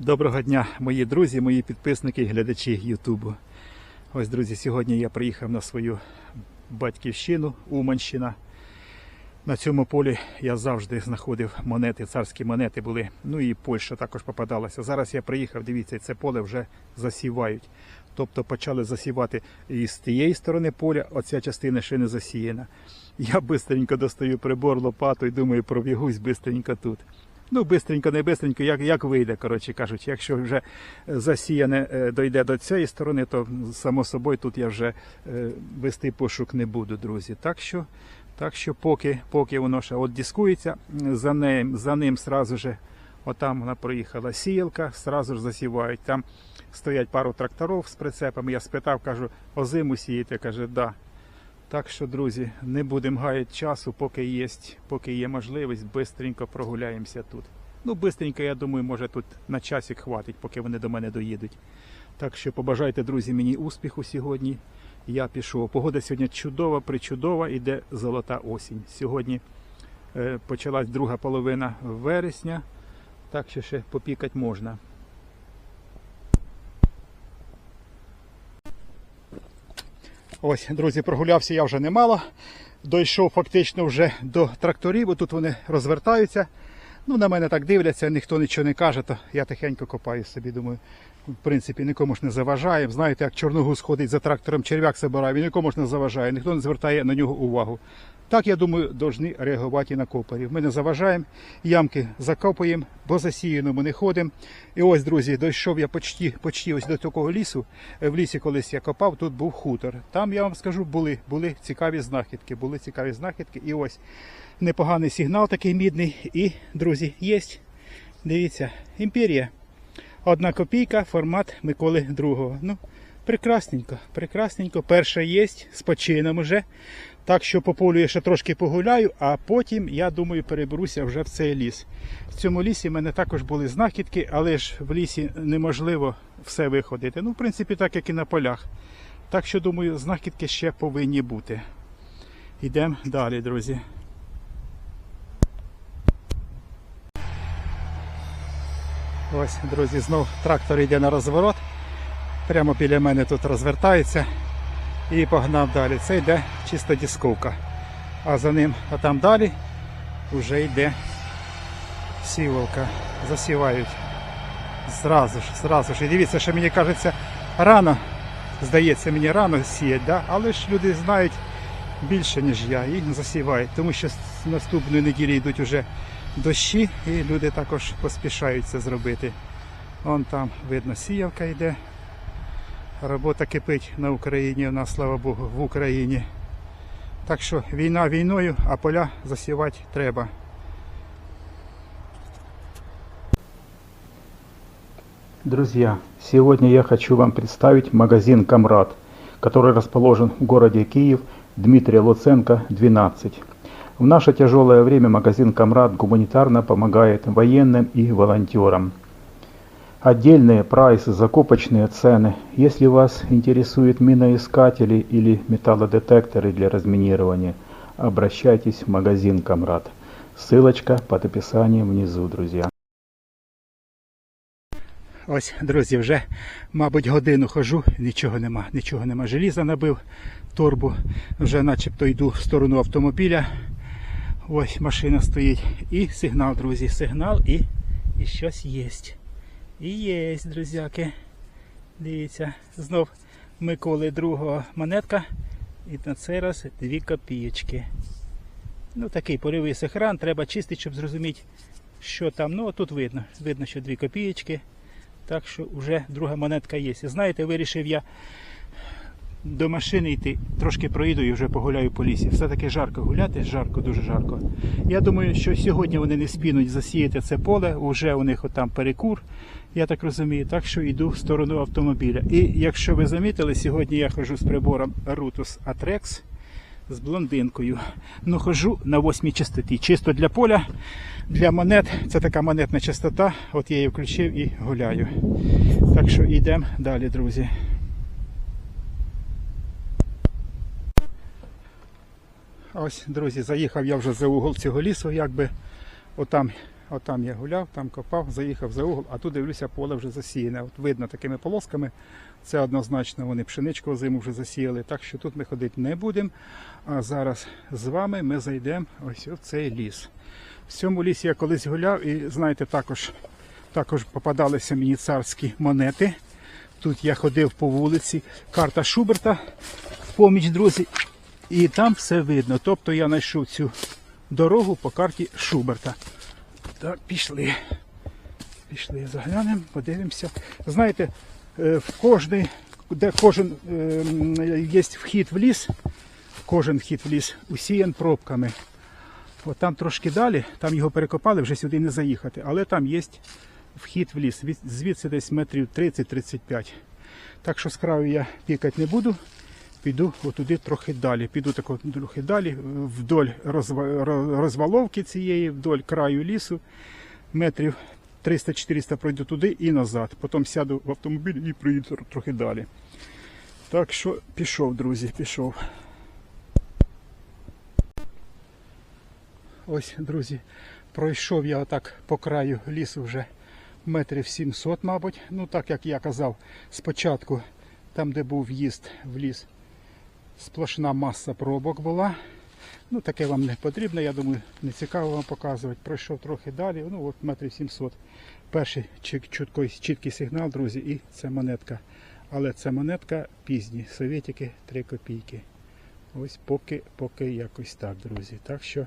Доброго дня, мої друзі, мої підписники і глядачі Ютубу. Ось, друзі, сьогодні я приїхав на свою батьківщину, Уманщина. На цьому полі я завжди знаходив монети, царські монети були. Ну і Польща також попадалася. Зараз я приїхав, дивіться, це поле вже засівають. Тобто почали засівати і з тієї сторони поля, оця частина ще не засіяна. Я бистренько достаю прибор, лопату і думаю, пробігусь бистренько тут. Ну, бистренько, не бистренько, як, як вийде, коротше кажучи. Якщо вже засіяне е, дойде до цієї сторони, то само собою тут я вже е, вести пошук не буду, друзі. Так що, так що поки, поки воно ще от дискується, за ним, за ним сразу же, отам вона проїхала сіялка, сразу ж засівають. Там стоять пару тракторів з прицепами. Я спитав, кажу, озиму сієте? Каже, да. Так що, друзі, не будемо гаяти часу, поки є, поки є можливість, бистренько прогуляємося тут. Ну, бистренько, я думаю, може тут на часик хватить, поки вони до мене доїдуть. Так що побажайте, друзі, мені успіху сьогодні. Я пішов. Погода сьогодні чудова, причудова, іде золота осінь. Сьогодні е, почалась друга половина вересня, так що ще попікати можна. Ось, друзі, прогулявся я вже немало. Дійшов фактично вже до тракторів, бо тут вони розвертаються. Ну, на мене так дивляться, ніхто нічого не каже, то я тихенько копаю собі. Думаю, в принципі, нікому ж не заважає. Знаєте, як чорногуз ходить за трактором, черв'як забирає, він нікому ж не заважає, ніхто не звертає на нього увагу. Так, я думаю, повинні реагувати і на копарів. Ми не заважаємо, ямки закопуємо, бо засіяно ми не ходимо. І ось, друзі, дійшов я почти, почти ось до такого лісу. Е, В лісі колись я копав, тут був хутор. Там, я вам скажу, були, були цікаві знахідки. Були цікаві знахідки. І ось непоганий сигнал такий мідний. І, друзі, є. Дивіться, імперія. Одна копійка, формат Миколи II. Ну, прекрасненько, прекрасненько. Перша є, з почином уже. Так що по полю я ще трошки погуляю, а потім, я думаю, переберуся вже в цей ліс. В цьому лісі в мене також були знахідки, але ж в лісі неможливо все виходити. Ну, в принципі, так як і на полях. Так що, думаю, знахідки ще повинні бути. Йдемо далі, друзі. Ось, друзі, знов трактор йде на розворот. Прямо біля мене тут розвертається і погнав далі. Це йде чисто дисковка. А за ним, а там далі вже йде сівалка. Засівають. Зразу ж, зразу ж. І дивіться, що мені кажеться, рано, здається, мені рано сіять, да? але ж люди знають більше, ніж я, і засівають, тому що наступної неділі йдуть уже дощі, і люди також поспішають це зробити. Вон там видно сіявка йде. Робота кипить на Україні, у нас, слава Богу, в Україні. Так що війна війною, а поля засівати треба. Друзья, сегодня я хочу вам представить магазин «Камрад», который расположен в городе Киев, Дмитрия Луценко, 12. В наше тяжелое время магазин «Камрад» гуманитарно помогает военным и волонтерам. Отдельные прайсы, закупочные цены. Если вас интересуют миноискатели или металлодетекторы для разминирования, обращайтесь в магазин «Камрад». Ссылочка под описанием внизу, друзья. Ось, друзі, вже, мабуть, годину хожу, нічого нема, нічого нема. Желіза набив торбу, вже начебто йду в сторону автомобіля. Ось машина стоїть. І сигнал, друзі, сигнал і, і щось є. І є, друзяки. Дивіться, знов Миколи другого монетка. І на цей раз дві копійочки. Ну такий польовий сохран, треба чистити, щоб зрозуміти, що там. Ну, тут видно. Видно, що дві копійочки. Так що вже друга монетка є. Знаєте, вирішив я до машини йти, трошки проїду і вже погуляю по лісі. Все-таки жарко гуляти, жарко, дуже жарко. Я думаю, що сьогодні вони не спінуть засіяти це поле, вже у них отам перекур, я так розумію. Так що йду в сторону автомобіля. І якщо ви замітили, сьогодні я ходжу з прибором Rutus Atrex з блондинкою. Ну, хожу на восьмій частоті. Чисто для поля, для монет. Це така монетна частота. От я її включив і гуляю. Так що йдемо далі, друзі. Ось, друзі, заїхав я вже за угол цього лісу, якби отам Отам я гуляв, там копав, заїхав за угол, а тут дивлюся, поле вже засіяне. От видно такими полосками. Це однозначно вони пшеничку зиму вже засіяли. Так що тут ми ходити не будемо. А зараз з вами ми зайдемо ось в цей ліс. В цьому лісі я колись гуляв і знаєте, також, також попадалися мені царські монети. Тут я ходив по вулиці, карта Шуберта в поміч, друзі, і там все видно. Тобто я знайшов цю дорогу по карті Шуберта. Так, пішли. Пішли, заглянемо, подивимося. Знаєте, е, в кожний, де кожен е, є вхід в ліс, кожен вхід в ліс усіян пробками. От там трошки далі, там його перекопали, вже сюди не заїхати, але там є вхід в ліс. Звідси десь метрів 30-35. Так що з краю я пікати не буду. Піду отуди трохи далі. Піду тако трохи далі, вдоль розваловки цієї, вдоль краю лісу, метрів 300-400 пройду туди і назад. Потім сяду в автомобіль і проїду трохи далі. Так що пішов, друзі, пішов. Ось, друзі, пройшов я отак по краю лісу вже метрів 700, мабуть. Ну, так як я казав, спочатку, там, де був в'їзд в ліс, сплошна маса пробок була. Ну, таке вам не потрібно, я думаю, не цікаво вам показувати. Пройшов трохи далі, ну от метрів 700. Перший чіткий, чіткий сигнал, друзі, і це монетка. Але це монетка пізні, совєтики 3 копійки. Ось поки, поки якось так, друзі. Так що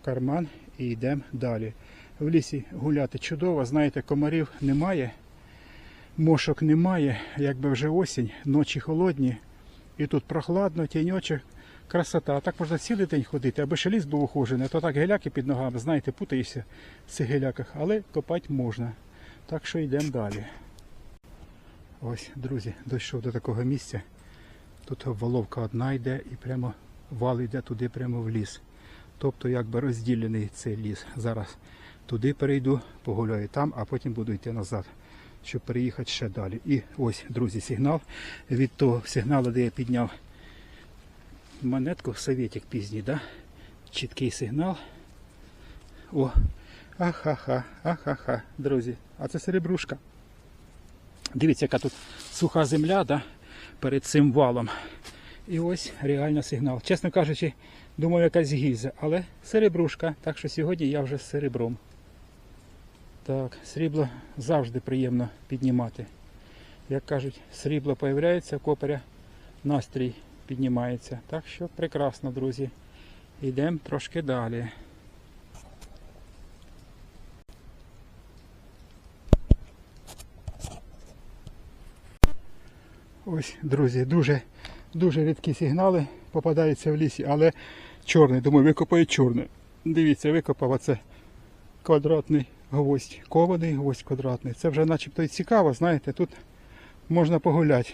в карман і йдемо далі. В лісі гуляти чудово, знаєте, комарів немає, мошок немає, якби вже осінь, ночі холодні. І тут прохладно, тіньочок, красота. А так можна цілий день ходити, аби ще ліс був ухожений, то так геляки під ногами, знаєте, путаєшся в цих геляках, але копати можна. Так що йдемо далі. Ось, друзі, дійшов до такого місця. Тут воловка одна йде і прямо вал йде туди прямо в ліс. Тобто якби розділений цей ліс. Зараз туди перейду, погуляю там, а потім буду йти назад, щоб переїхати ще далі. І ось, друзі, сигнал. Від того сигналу, де я підняв монетку, совєтик пізній, да? чіткий сигнал. О, ахаха, ахаха, друзі. А це серебрушка. Дивіться, яка тут суха земля да? перед цим валом. І ось реально сигнал. Чесно кажучи, думаю, якась гільза, але серебрушка. Так що сьогодні я вже з серебром. Так, срібло завжди приємно піднімати. Як кажуть, срібло появляється, копаря настрій піднімається. Так що прекрасно, друзі. Йдемо трошки далі. Ось, друзі, дуже, дуже рідкі сигнали попадаються в лісі, але чорний, думаю, викопаю чорний. Дивіться, викопав оце квадратний гвоздь, кований гвоздь квадратний. Це вже начебто і цікаво, знаєте, тут можна погуляти.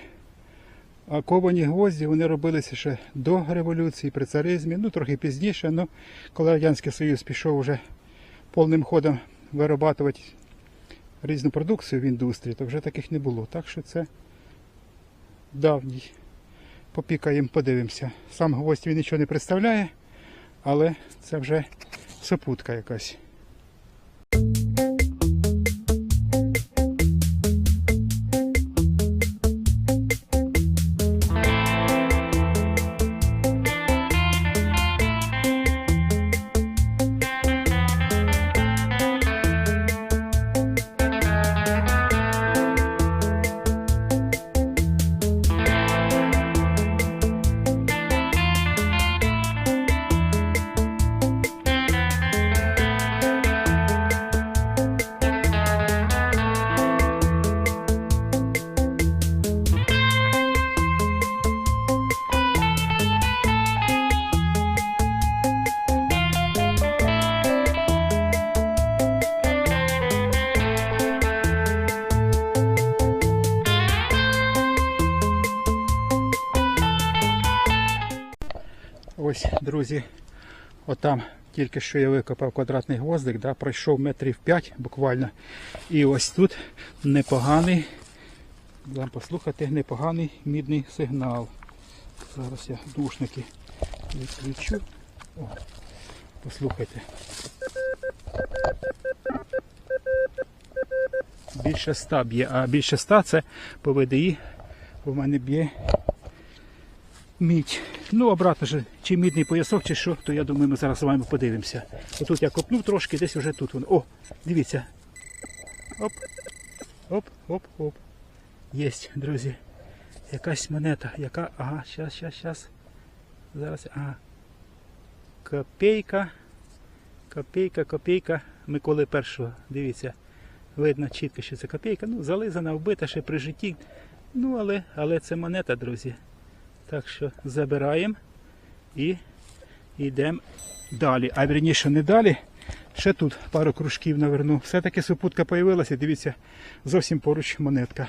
А ковані гвозді вони робилися ще до революції, при царизмі, ну трохи пізніше, ну коли Радянський Союз пішов вже повним ходом виробляти різну продукцію в індустрії, то вже таких не було. Так що це давній. Попікаємо, подивимося. Сам гвоздь він нічого не представляє, але це вже сопутка якась. Ось, друзі, отам тільки що я викопав квадратний гвоздик, да, пройшов метрів 5 буквально. І ось тут непоганий, вам послухати, непоганий мідний сигнал. Зараз я душники відключу. О, послухайте. Більше 100 б'є, а більше 100 це по ВДІ у мене б'є мідь. Ну, обратно ж, чи мідний поясок, чи що, то я думаю, ми зараз з вами подивимося. Отут я копнув трошки, десь вже тут воно. О, дивіться. Оп. Оп, оп, оп. Єсть, друзі. Якась монета. Яка. Ага, щас, щас, щас. Зараз. Ага. Копейка. Копейка, копейка. Миколи першого. Дивіться. Видно чітко, що це копейка. Ну, зализана, вбита ще при житті. Ну, але, але це монета, друзі. Так що забираємо і йдемо далі. А вірніше не далі. Ще тут пару кружків наверну. Все-таки супутка появилася, дивіться, зовсім поруч монетка.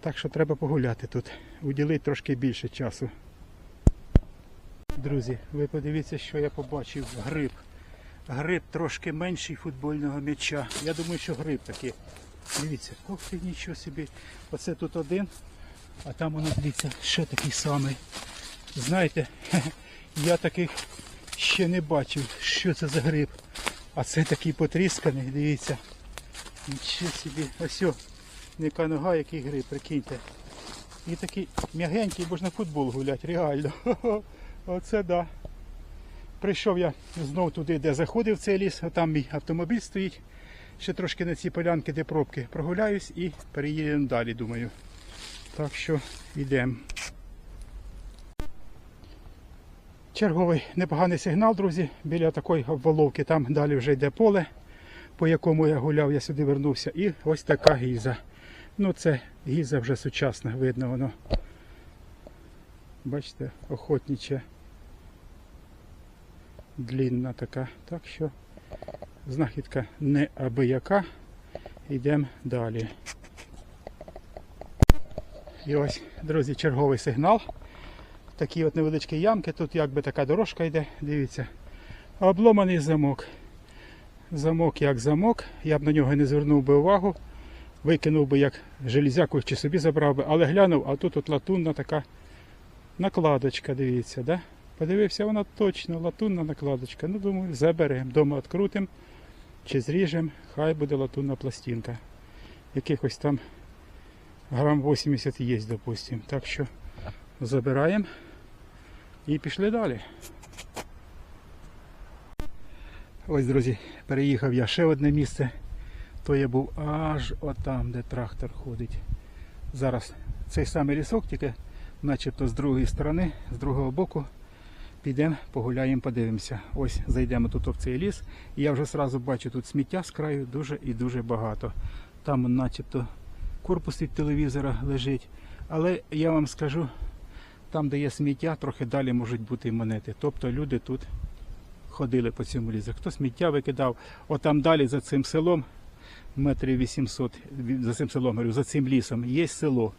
Так що треба погуляти тут. Уділити трошки більше часу. Друзі, ви подивіться, що я побачив. Гриб. Гриб трошки менший футбольного м'яча. Я думаю, що гриб такий. Дивіться, ох ти нічого собі. Оце тут один, а там воно дивіться, ще такий самий. Знаєте, я таких ще не бачив, що це за гриб. А це такий потрісканий, дивіться. Нічого собі. Ось яка нога, який гриб, прикиньте. І такий м'ягенький, можна футбол гуляти, реально. Оце да. Прийшов я знов туди, де заходив цей ліс, а там мій автомобіль стоїть. Ще трошки на ці полянки, де пробки, прогуляюсь і переїдемо далі, думаю. Так що йдемо. Черговий непоганий сигнал, друзі, біля такої обваловки. Там далі вже йде поле, по якому я гуляв, я сюди вернувся. І ось така гіза. Ну це гіза вже сучасна, видно воно. Бачите, охотнича. Длінна така. Так що знахідка не абияка. Йдемо далі. І ось, друзі, черговий сигнал. Такі от невеличкі ямки, тут якби така дорожка йде, дивіться. Обломаний замок. Замок як замок, я б на нього не звернув би увагу. Викинув би як железяку чи собі забрав би, але глянув, а тут от латунна така накладочка, дивіться, да? Подивився, вона точно латунна накладочка. Ну, думаю, заберемо. Дома відкрутимо чи зріжемо, хай буде латунна пластинка. Якихось там грам 80 є, допустим. Так що забираємо і пішли далі. Ось, друзі, переїхав я ще одне місце. То я був аж отам, де трактор ходить. Зараз цей самий лісок, тільки начебто з другої сторони, з другого боку. Підемо, погуляємо, подивимося. Ось зайдемо тут в цей ліс. І я вже одразу бачу тут сміття з краю дуже і дуже багато. Там начебто корпус від телевізора лежить. Але я вам скажу, там, де є сміття, трохи далі можуть бути монети. Тобто люди тут ходили по цьому лісу. Хто сміття викидав, отам далі за цим селом, метрів 800, за цим селом, говорю, за цим лісом, є село.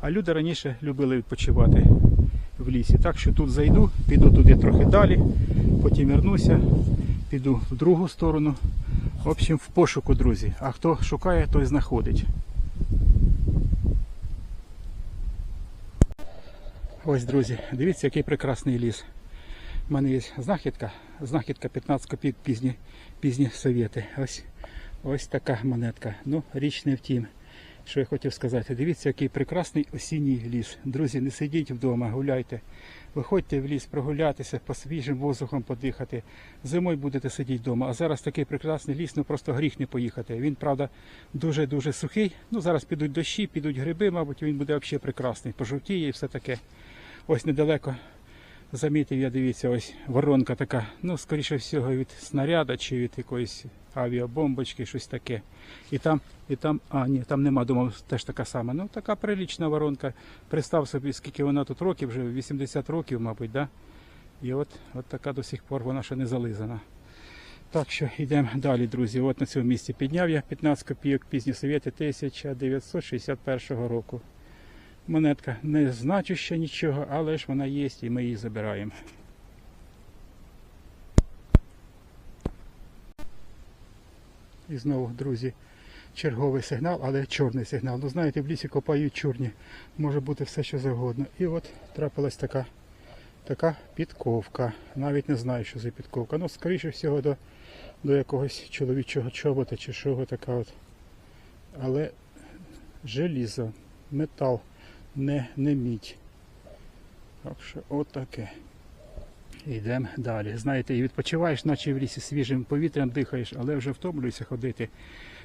А люди раніше любили відпочивати в лісі. Так що тут зайду, піду туди трохи далі, потім вернуся, піду в другу сторону. В общем, в пошуку, друзі. А хто шукає, той знаходить. Ось, друзі, дивіться, який прекрасний ліс. У мене є знахідка, знахідка 15 копійок пізні, пізні совєти. Ось, ось така монетка. Ну, річ не втім. Що я хотів сказати, дивіться, який прекрасний осінній ліс. Друзі, не сидіть вдома, гуляйте. Виходьте в ліс прогулятися, по свіжим воздухом подихати. Зимою будете сидіти вдома. А зараз такий прекрасний ліс, ну просто гріх не поїхати. Він, правда, дуже-дуже сухий. Ну, зараз підуть дощі, підуть гриби, мабуть, він буде взагалі прекрасний. Пожовтіє і все таке. Ось недалеко замітив я, дивіться, ось воронка така, ну, скоріше всього, від снаряда чи від якоїсь авіабомбочки, щось таке. І там, і там, а, ні, там нема, думав, теж така сама. Ну, така прилічна воронка. Представ собі, скільки вона тут років, вже 80 років, мабуть, да? І от, от така до сих пор вона ще не зализана. Так що йдемо далі, друзі. От на цьому місці підняв я 15 копійок пізні совєти 1961 року. Монетка не значуща нічого, але ж вона є і ми її забираємо. І знову, друзі, черговий сигнал, але чорний сигнал. Ну знаєте, в лісі копають чорні. Може бути все що завгодно. І от трапилась така така підковка. Навіть не знаю, що за підковка. Ну, скоріше всього, до, до якогось чоловічого чобота чи чого така от. Але желізо, метал, не, не мідь. Так що отаке. Йдемо далі. Знаєте, і відпочиваєш, наче в лісі свіжим повітрям дихаєш, але вже втомлюєшся ходити.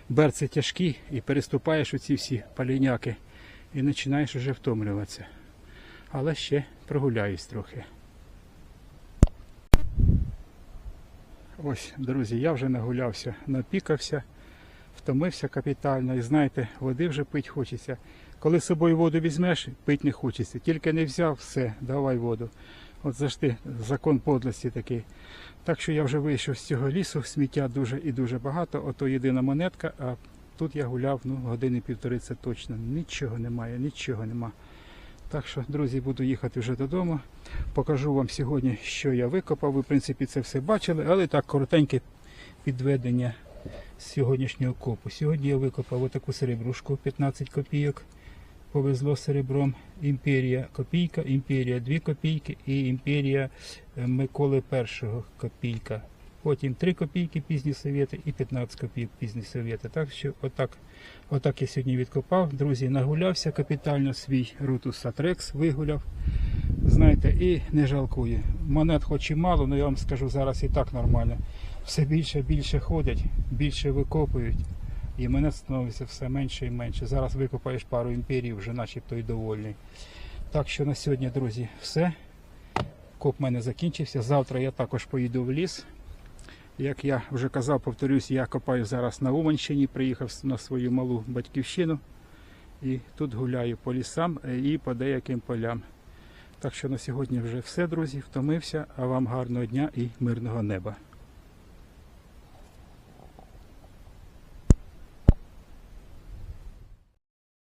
Берці тяжкі і переступаєш оці всі паліняки і починаєш вже втомлюватися. Але ще прогуляюсь трохи. Ось, друзі, я вже нагулявся, напікався, втомився капітально. І знаєте, води вже пить хочеться. Коли з собою воду візьмеш, пить не хочеться. Тільки не взяв, все, давай воду. От завжди закон подлості такий. Так що я вже вийшов з цього лісу, сміття дуже і дуже багато. Ото єдина монетка, а тут я гуляв ну, години півтори, це точно. Нічого немає, нічого нема. Так що, друзі, буду їхати вже додому. Покажу вам сьогодні, що я викопав. Ви, в принципі, це все бачили, але так коротеньке підведення з сьогоднішнього копу. Сьогодні я викопав отаку серебрушку 15 копійок. Повезло серебром. Імперія копійка, імперія 2 копійки і імперія е, Миколи І копійка. Потім 3 копійки пізні совєти і 15 копійок пізні совєти. Так що отак, отак я сьогодні відкопав. Друзі, нагулявся капітально свій Рутус Атрекс, вигуляв. Знаєте, і не жалкую. Монет хоч і мало, але я вам скажу, зараз і так нормально. Все більше більше ходять, більше викопують. І монет становиться все менше і менше. Зараз викопаєш пару імперій, вже начебто й довольний. Так що на сьогодні, друзі, все. Коп в мене закінчився. Завтра я також поїду в ліс. Як я вже казав, повторюсь, я копаю зараз на Уманщині, приїхав на свою малу батьківщину. І тут гуляю по лісам е, і по деяким полям. Так що на сьогодні вже все, друзі. Втомився. А вам гарного дня і мирного неба.